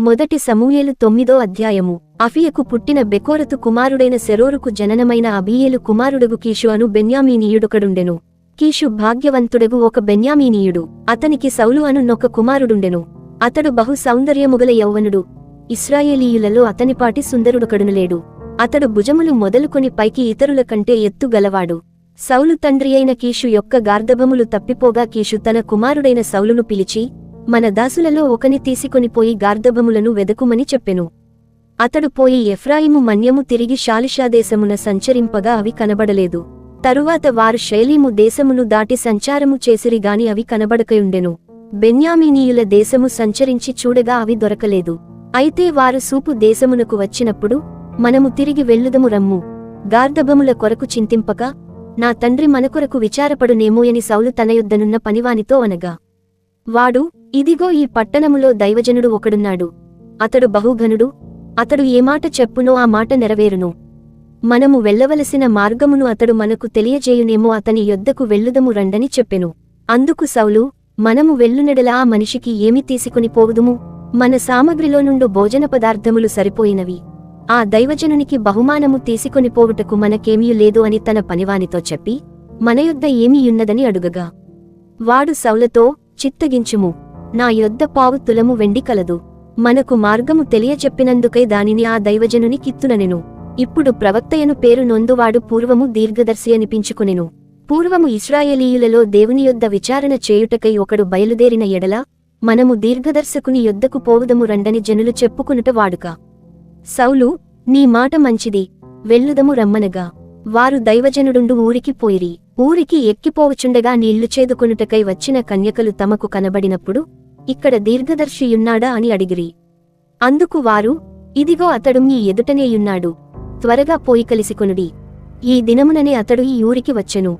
మొదటి సమూయేలు తొమ్మిదో అధ్యాయము. అఫియకు పుట్టిన బెకోరతు కుమారుడైన సెరోరుకు జననమైన అబియేలు కుమారుడగు కీషు అను బెన్యామీనీయుడొకడుండెను. కీషు భాగ్యవంతుడగు ఒక బెన్యామీనీయుడు. అతనికి సౌలు అను నొక కుమారుడుండెను. అతడు బహు సౌందర్యముగల యౌవనుడు. ఇస్రాయేలీయులలో అతనిపాటి సుందరుడొకడునులేడు అతడు భుజములు మొదలుకొని పైకి ఇతరుల కంటే ఎత్తు గలవాడు. సౌలు తండ్రి అయిన కీషు యొక్క గార్ధభములు తప్పిపోగా కీషు తన కుమారుడైన సౌలును పిలిచి మన దాసులలో ఒకని తీసుకొనిపోయి గార్ధబములను వెదకుమని చెప్పెను. అతడు పోయి ఎఫ్రాయిము మన్యము తిరిగి షాలిషాదేశమున సంచరింపగా అవి కనబడలేదు. తరువాత వారు శైలీము దేశమును దాటి సంచారము చేసిరిగాని అవి కనబడకయుండెను. బెన్యామినీయుల దేశము సంచరించి చూడగా అవి దొరకలేదు. అయితే వారు సూపు దేశమునకు వచ్చినప్పుడు మనము తిరిగి వెళ్ళుదము రమ్ము. గార్ధబముల కొరకు చింతింపక నా తండ్రి మనకొరకు విచారపడునేమోయని సౌలు తనయుద్దనున్న పనివానితో అనగా వాడు ఇదిగో ఈ పట్టణములో దైవజనుడు ఒకడున్నాడు. అతడు బహుఘనుడు. అతడు ఏమాట చెప్పునో ఆ మాట నెరవేరును. మనము వెళ్ళవలసిన మార్గమును అతడు మనకు తెలియజేయునేమో అతని యొద్దకు వెళ్ళుదము రండని చెప్పెను. అందుకు సౌలు మనము వెళ్ళునెడలా ఆ మనిషికి ఏమి తీసుకుని పోవుదుము? మన సామగ్రిలో నుండు భోజన పదార్థములు సరిపోయినవి. ఆ దైవజనునికి బహుమానము తీసుకుని పోవుటకు మనకేమీ లేదు అని తన పనివానితో చెప్పి మన యొద్ద ఏమీయున్నదని అడుగగా. వాడు సౌలతో చిత్తగించుము. నా యొద్ద పావు తులము వెండి కలదు. మనకు మార్గము తెలియచెప్పినందుకై దానిని ఆ దైవజనుని కిత్తుననెను. ఇప్పుడు ప్రవక్తయను పేరు నొందువాడు పూర్వము దీర్ఘదర్శి అనిపించుకునెను. పూర్వము ఇస్రాయేలీయులలో దేవుని యొద్ద విచారణ చేయుటకై ఒకడు బయలుదేరిన ఎడల మనము దీర్ఘదర్శకుని యొద్దకు పోవుదము రండని జనులు చెప్పుకునుట వాడుక. సౌలు నీ మాట మంచిది. వెళ్ళుదము రమ్మనగా. వారు దైవజనుడుండు ఊరికి పోయిరి. ఊరికి ఎక్కిపోవచుండగా నీళ్ళు చేదుకొనుటకై వచ్చిన కన్యకలు తమకు కనబడినప్పుడు ఇక్కడ దీర్ఘదర్శియున్నాడా అని అడిగిరి. అందుకు వారు ఇదిగో అతడు మీ ఎదుటనేయున్నాడు త్వరగా పోయి కలిసికొనుడి. ఈ దినముననే అతడు ఈ ఊరికి వచ్చెను.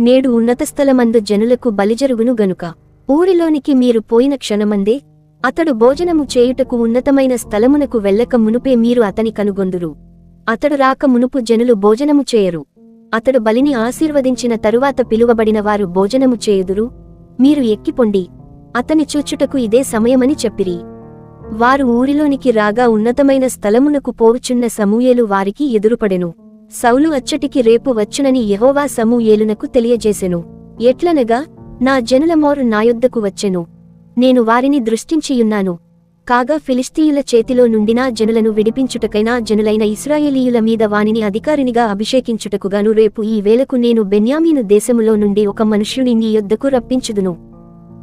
నేడు ఉన్నతస్థలమందు జనులకు బలిజరుగును గనుక. ఊరిలోనికి మీరు పోయిన క్షణమందే అతడు భోజనము చేయుటకు ఉన్నతమైన స్థలమునకు వెళ్ళక మునుపే మీరు అతని కనుగొందురు. అతడు రాక మునుపు జనులు భోజనము చేయరు. అతడు బలిని ఆశీర్వదించిన తరువాత పిలువబడిన వారు భోజనము చేయుదురు. మీరు ఎక్కిపొండి. అతని చూచుటకు ఇదే సమయమని చెప్పిరి. వారు ఊరిలోనికి రాగా ఉన్నతమైన స్థలమునకు పోవుచున్న సమూయేలు వారికి ఎదురుపడెను. సౌలు అచ్చటికి రేపు వచ్చునని యహోవా సమూయేలునకు తెలియజేసెను. ఎట్లనగా నా జనుల మోరు నాయొద్దకు వచ్చెను. నేను వారిని దృష్టించియున్నాను. కాగా ఫిలిస్తీయుల చేతిలో నుండినా జనులను విడిపించుటకైనా జనులైన ఇస్రాయేలీయుల మీద వానిని అధికారినిగా అభిషేకించుటకుగాను రేపు ఈ వేళకు నేను బెన్యామీను దేశములో నుండి ఒక మనుష్యుని నీ యొద్దకు రప్పించుదును.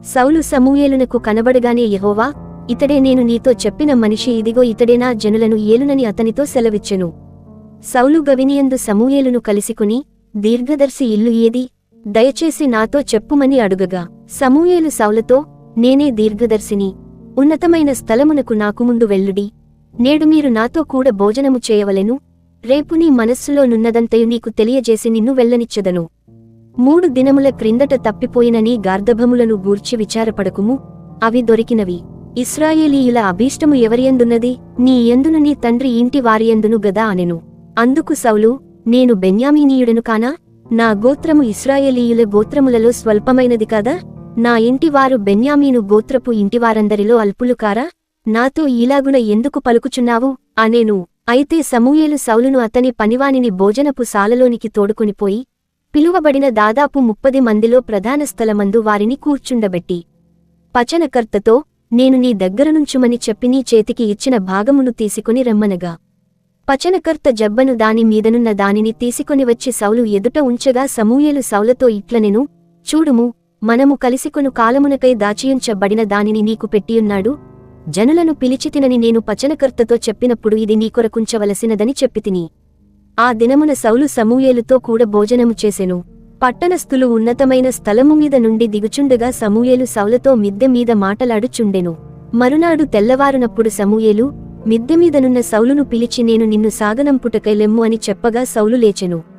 సౌలు సమూయేలునకు కనబడగానే యెహోవా ఇతడే నేను నీతో చెప్పిన మనిషి ఇదిగో ఇతడేనా జనులను ఏలునని అతనితో సెలవిచ్చెను. సౌలు గవినియందు సమూయేలును కలిసికుని దీర్ఘదర్శి ఇల్లు ఏది? దయచేసి నాతో చెప్పుమని అడుగగా. సమూయేలు సౌలతో నేనే దీర్ఘదర్శిని. ఉన్నతమైన స్థలమునకు నాకు ముందు వెల్లుడి నేడు మీరు నాతో కూడా భోజనము చేయవలెను. రేపు నీ మనస్సులో నున్నదంతయు నీకు తెలియజేసి నిన్ను వెళ్ళనిచ్చెదను. మూడు దినముల క్రిందట తప్పిపోయిన నీ గార్ధభములను గూర్చి విచారపడకుము. అవి దొరికినవి. ఇస్రాయేలీయుల అభీష్టము ఎవరియందున్నది? నీ ఎందును నీ తండ్రి ఇంటి వారియందును గదా అనెను. అందుకు సౌలు నేను బెన్యామీనీయుడను కానా? నా గోత్రము ఇస్రాయేలీయుల గోత్రములలో స్వల్పమైనది కాదా? నా ఇంటివారు బెన్యామీను గోత్రపు ఇంటివారందరిలో అల్పులు కారా నాతో ఈలాగున ఎందుకు పలుకుచున్నావు? అనేను. అయితే సమూయేలు సౌలును అతని పనివానిని భోజనపు సాలలోనికి తోడుకునిపోయి పిలువబడిన దాదాపు ముప్పది మందిలో ప్రధాన స్థలమందు వారిని కూర్చుండబెట్టి పచనకర్తతో నేను నీ దగ్గరనుంచుమని చెప్పి నీ చేతికి ఇచ్చిన భాగమును తీసుకుని రమ్మనగా. పచనకర్త జబ్బను దాని మీదనున్న దానిని తీసుకొని వచ్చి సౌలు ఎదుట ఉంచగా సమూయేలు సౌలతో ఇట్లనెను చూడుము మనము కలిసికొను కాలమునకై దాచియుంచబడిన దానిని నీకు పెట్టియున్నాడు. జనులను పిలిచితినని నేను పచనకర్తతో చెప్పినప్పుడు ఇది నీ కొరకుంచవలసినదని చెప్పితిని. ఆ దినమున సౌలు సమూయేలుతో కూడా భోజనము చేసెను. పట్టణస్థులు ఉన్నతమైన స్థలము మీద నుండి దిగుచుండగా సమూయేలు సౌలతో మిద్దె మీద మాటలాడుచుండెను. మరునాడు తెల్లవారునప్పుడు సమూయేలు మిద్దె మీదనున్న సౌలును పిలిచి నేను నిన్ను సాగనంపుటకై లెమ్ము అని చెప్పగా సౌలు లేచెను.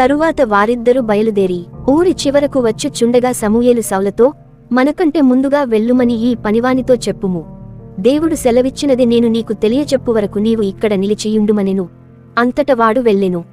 తరువాత వారిద్దరూ బయలుదేరి ఊరి చివరకు వచ్చుచుండగా సమూయేలు సౌలతో మనకంటే ముందుగా వెళ్ళుమని ఈ పనివానితో చెప్పుము. దేవుడు సెలవిచ్చినది నేను నీకు తెలియచెప్పు వరకు నీవు ఇక్కడ నిలిచియుండుమనెను. అంతట వాడు వెళ్ళెను.